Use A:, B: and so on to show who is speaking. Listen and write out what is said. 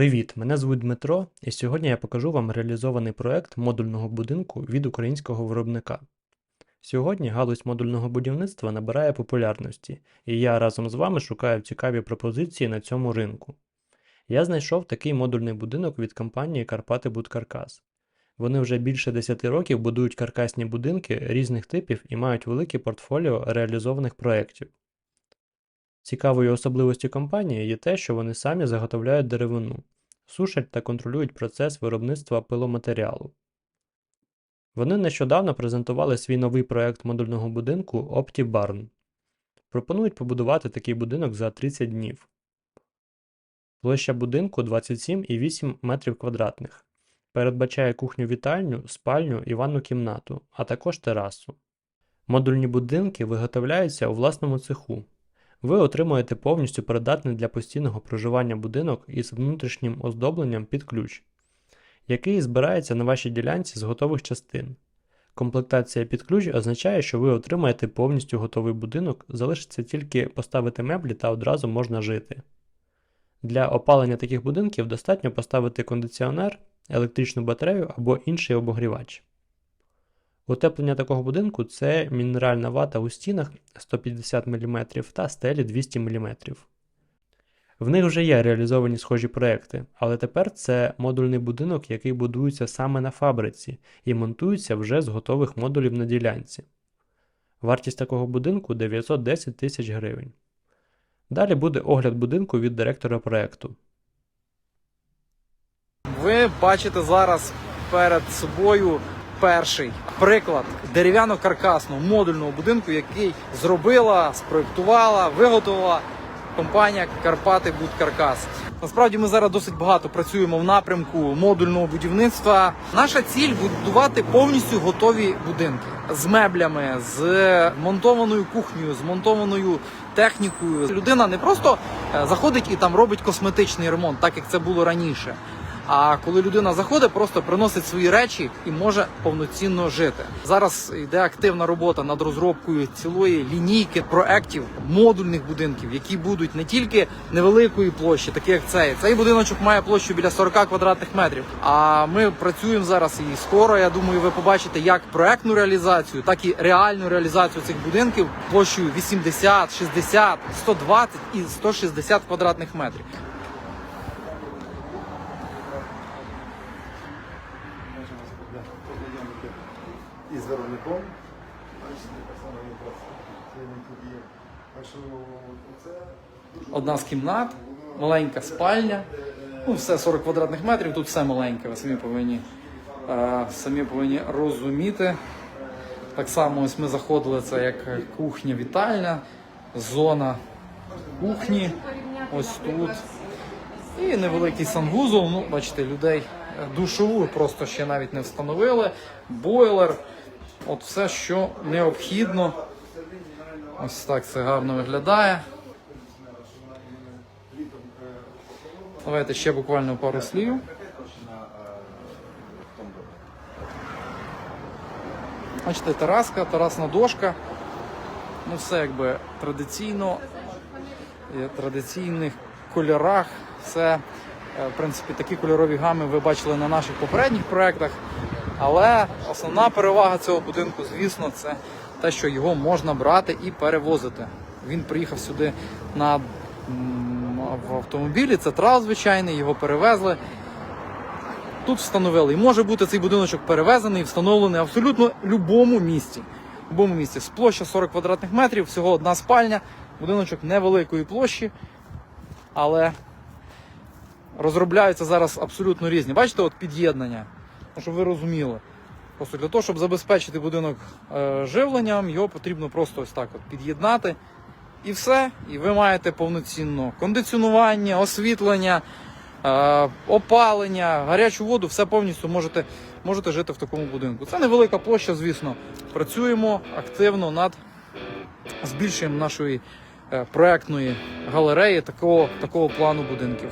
A: Привіт! Мене звуть Дмитро, і сьогодні я покажу вам реалізований проект модульного будинку від українського виробника. Сьогодні галузь модульного будівництва набирає популярності, і я разом з вами шукаю цікаві пропозиції на цьому ринку. Я знайшов такий модульний будинок від компанії Карпати Будкаркас. Вони вже більше 10 років будують каркасні будинки різних типів і мають велике портфоліо реалізованих проєктів. Цікавою особливостю компанії є те, що вони самі заготовляють деревину, сушать та контролюють процес виробництва пиломатеріалу. Вони нещодавно презентували свій новий проект модульного будинку OptiBarn. Пропонують побудувати такий будинок за 30 днів. Площа будинку 27,8 метрів квадратних. Передбачає кухню-вітальню, спальню і ванну кімнату, а також терасу. Модульні будинки виготовляються у власному цеху. Ви отримуєте повністю придатний для постійного проживання будинок із внутрішнім оздобленням під ключ, який збирається на вашій ділянці з готових частин. Комплектація під ключ означає, що ви отримаєте повністю готовий будинок, залишиться тільки поставити меблі та одразу можна жити. Для опалення таких будинків достатньо поставити кондиціонер, електричну батарею або інший обогрівач. Утеплення такого будинку це мінеральна вата у стінах 150 мм та стелі 200 мм. В них вже є реалізовані схожі проекти, але тепер це модульний будинок, який будується саме на фабриці і монтується вже з готових модулів на ділянці. Вартість такого будинку 910 тисяч гривень. Далі буде огляд будинку від директора проекту.
B: Ви бачите зараз перед собою перший приклад дерев'яно-каркасного модульного будинку, який зробила, спроектувала, виготовила компанія Карпати Будкаркас. Насправді ми зараз досить багато працюємо в напрямку модульного будівництва. Наша ціль будувати повністю готові будинки з меблями, з монтованою кухнею, з монтованою технікою. Людина не просто е, заходить і там робить косметичний ремонт, так як це було раніше. А коли людина заходить, просто приносить свої речі і може повноцінно жити. Зараз йде активна робота над розробкою цілої лінійки проєктів модульних будинків, які будуть не тільки невеликої площі, такі як цей. Цей будиночок має площу біля 40 квадратних метрів. А ми працюємо зараз і скоро. Я думаю, ви побачите як проектну реалізацію, так і реальну реалізацію цих будинків площею 80, 60, 120 і 160 квадратних метрів.
C: Із виробником.
B: Одна з кімнат, маленька спальня. Ну, все 40 квадратних метрів, тут все маленьке, ви самі повинні, е, самі повинні розуміти. Так само ось ми заходили, це як кухня вітальня, зона кухні, ось тут. І невеликий санвузол, ну, бачите, людей е, душову просто ще навіть не встановили. Бойлер, от все, що необхідно. Ось так це гарно виглядає. Давайте ще буквально пару слів. Бачите, тераска, терасна дошка. Ну, все якби традиційно, в традиційних кольорах. Все, е, в принципі, такі кольорові гами ви бачили на наших попередніх проєктах. Але основна перевага цього будинку, звісно, це те, що його можна брати і перевозити. Він приїхав сюди на в автомобілі, це трал звичайний, його перевезли. Тут встановили. І може бути цей будиночок перевезений, і встановлений абсолютно в будь-якому місці. В будь-якому місці. З площа 40 квадратних метрів, всього одна спальня, будиночок невеликої площі, але розробляються зараз абсолютно різні. Бачите, от під'єднання, Ну, щоб ви розуміли. Просто для того, щоб забезпечити будинок е, живленням, його потрібно просто ось так от під'єднати. І все. І ви маєте повноцінно кондиціонування, освітлення, е, опалення, гарячу воду, все повністю можете, можете жити в такому будинку. Це невелика площа, звісно. Працюємо активно над збільшенням нашої е, проектної галереї такого, такого плану будинків.